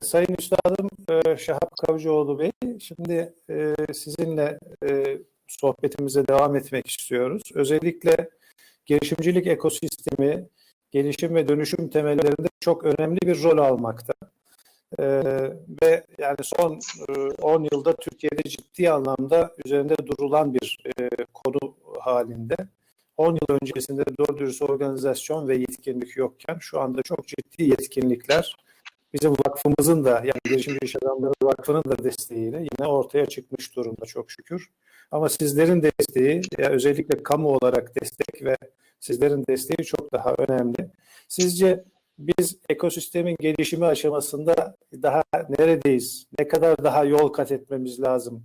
Sayın Üstadım e, Şahap Kavcıoğlu Bey, şimdi e, sizinle e, sohbetimize devam etmek istiyoruz. Özellikle girişimcilik ekosistemi, gelişim ve dönüşüm temellerinde çok önemli bir rol almakta. Ve yani son e, 10 yılda Türkiye'de ciddi anlamda üzerinde durulan bir konu halinde. 10 yıl öncesinde doğru dürüst organizasyon ve yetkinlik yokken şu anda çok ciddi yetkinlikler bizim vakfımızın da yani Girişimci İş Adamları Vakfı'nın da desteğiyle yine ortaya çıkmış durumda çok şükür. Ama sizlerin desteği, ya özellikle kamu olarak destek ve sizlerin desteği çok daha önemli. Sizce biz ekosistemin gelişimi aşamasında daha neredeyiz? Ne kadar daha yol kat etmemiz lazım?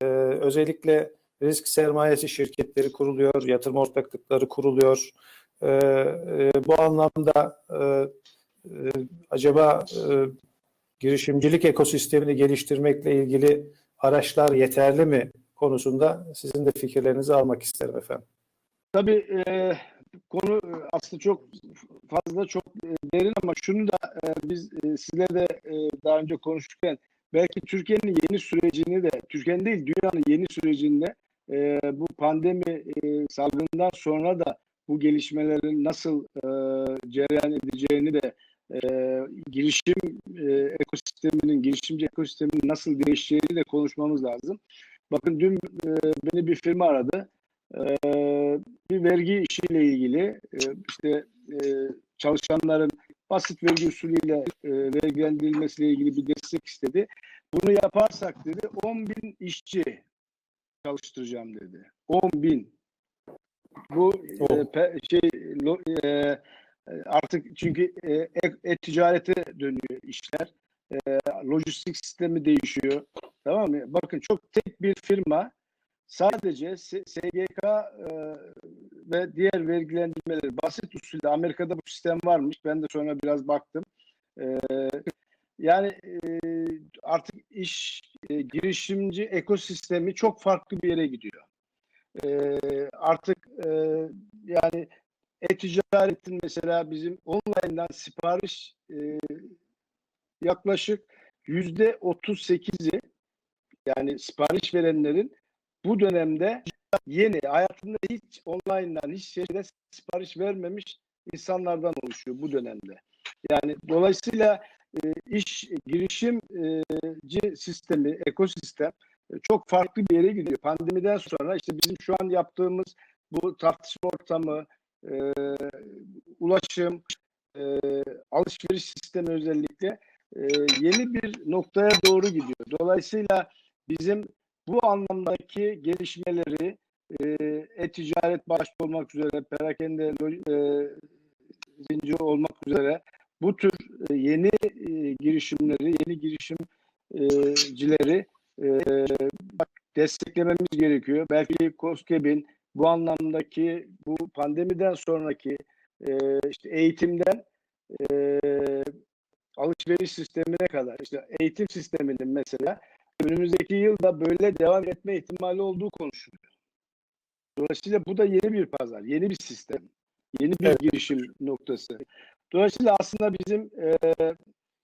Ee, özellikle risk sermayesi şirketleri kuruluyor, yatırım ortaklıkları kuruluyor. Ee, e, bu anlamda e, e, acaba e, girişimcilik ekosistemini geliştirmekle ilgili araçlar yeterli mi konusunda sizin de fikirlerinizi almak isterim efendim. Tabii e, konu aslında çok fazla çok derin ama şunu da e, biz e, sizle de e, daha önce konuşurken belki Türkiye'nin yeni sürecini de Türkiye'nin değil dünyanın yeni sürecinde e, bu pandemi e, salgından sonra da bu gelişmelerin nasıl e, cereyan edeceğini de e, girişim e, ekosisteminin, girişimci ekosisteminin nasıl değişeceğini de konuşmamız lazım. Bakın dün e, beni bir firma aradı. E, bir vergi işiyle ilgili e, işte e, çalışanların basit vergi usulüyle e, vergilendirilmesiyle ilgili bir destek istedi. Bunu yaparsak dedi 10 bin işçi çalıştıracağım dedi. 10 bin. Bu Oh. e, pe, şey lo, e, artık çünkü e, e-ticarete dönüyor işler. E, lojistik sistemi değişiyor. Tamam mı? Bakın çok tek bir firma sadece SGK e, ve diğer vergilendirmeleri basit usulde Amerika'da bu sistem varmış. Ben de sonra biraz baktım. E, yani e, artık iş e, girişimci ekosistemi çok farklı bir yere gidiyor. E, artık e, yani e-ticaretin mesela bizim online'dan sipariş e, yaklaşık yüzde 38'i yani sipariş verenlerin bu dönemde yeni hayatında hiç online'dan hiç şeyde sipariş vermemiş insanlardan oluşuyor bu dönemde. Yani dolayısıyla e, iş girişimci sistemi, ekosistem e, çok farklı bir yere gidiyor. Pandemiden sonra işte bizim şu an yaptığımız bu tartışma ortamı, e, ulaşım, e, alışveriş sistemi özellikle e, yeni bir noktaya doğru gidiyor. Dolayısıyla bizim bu anlamdaki gelişmeleri e, e-ticaret başta olmak üzere, perakende e, zinciri olmak üzere bu tür e, yeni e, girişimleri, yeni girişimcileri e, desteklememiz gerekiyor. Belki COSGAP'in bu anlamdaki bu pandemiden sonraki e, işte eğitimden e, alışveriş sistemine kadar işte eğitim sisteminin mesela önümüzdeki yılda böyle devam etme ihtimali olduğu konuşuluyor. Dolayısıyla bu da yeni bir pazar, yeni bir sistem, yeni bir Evet. girişim noktası. Dolayısıyla aslında bizim e,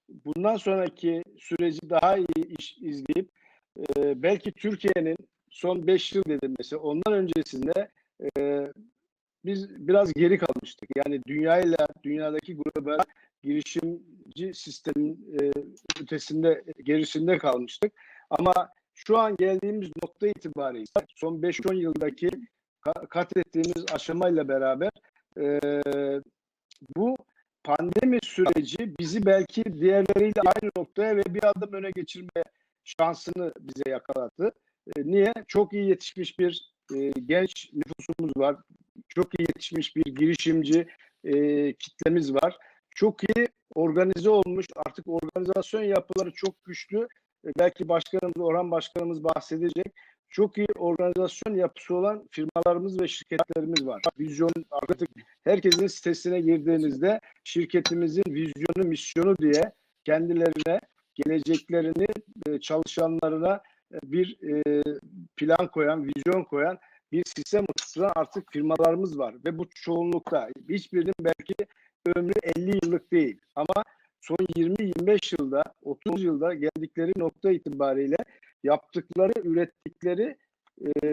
bundan sonraki süreci daha iyi iş izleyip e, belki Türkiye'nin son 5 yıl dedim mesela ondan öncesinde e, biz biraz geri kalmıştık. Yani dünyayla dünyadaki global girişimci sistemin e, ötesinde gerisinde kalmıştık. Ama şu an geldiğimiz nokta itibariyle son 5-10 yıldaki ka- kat aşamayla beraber e, bu pandemi süreci bizi belki diğerleriyle aynı noktaya ve bir adım öne geçirme şansını bize yakalattı. E, niye? Çok iyi yetişmiş bir e, genç nüfusumuz var. Çok iyi yetişmiş bir girişimci e, kitlemiz var. Çok iyi organize olmuş, artık organizasyon yapıları çok güçlü. E, belki başkanımız, Orhan Başkanımız bahsedecek. Çok iyi organizasyon yapısı olan firmalarımız ve şirketlerimiz var. Vizyon artık herkesin sitesine girdiğinizde şirketimizin vizyonu, misyonu diye kendilerine geleceklerini e, çalışanlarına bir e, plan koyan, vizyon koyan bir sistem oluşturan artık firmalarımız var. Ve bu çoğunlukta hiçbirinin belki ömrü 50 yıllık değil. Ama son 20-25 yılda, 30 yılda geldikleri nokta itibariyle yaptıkları, ürettikleri e,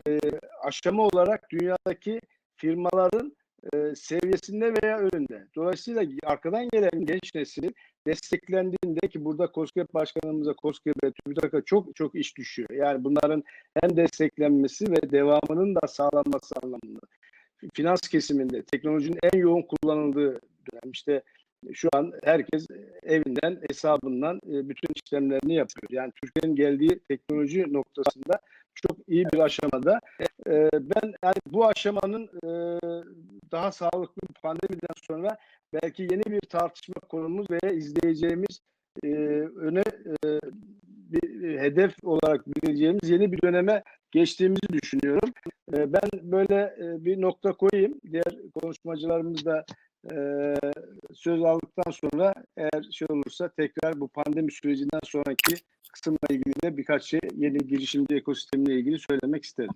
aşama olarak dünyadaki firmaların e, seviyesinde veya önünde. Dolayısıyla arkadan gelen genç neslin desteklendiğinde ki burada KOSGEB başkanımıza, KOSGEB'e, TÜBİTAK'a çok çok iş düşüyor. Yani bunların hem desteklenmesi ve devamının da sağlanması anlamında. Finans kesiminde teknolojinin en yoğun kullanıldığı dönem işte şu an herkes evinden, hesabından e, bütün işlemlerini yapıyor. Yani Türkiye'nin geldiği teknoloji noktasında çok iyi bir aşamada. E, Ben yani bu aşamanın daha sağlıklı bir pandemiden sonra belki yeni bir tartışma konumuz veya izleyeceğimiz e, öne e, bir hedef olarak bileceğimiz yeni bir döneme geçtiğimizi düşünüyorum. E, Ben böyle e, bir nokta koyayım. Diğer konuşmacılarımız da e, söz aldıktan sonra eğer şey olursa tekrar bu pandemi sürecinden sonraki kısımla ilgili de birkaç şey yeni girişimci ekosistemle ilgili söylemek isterim.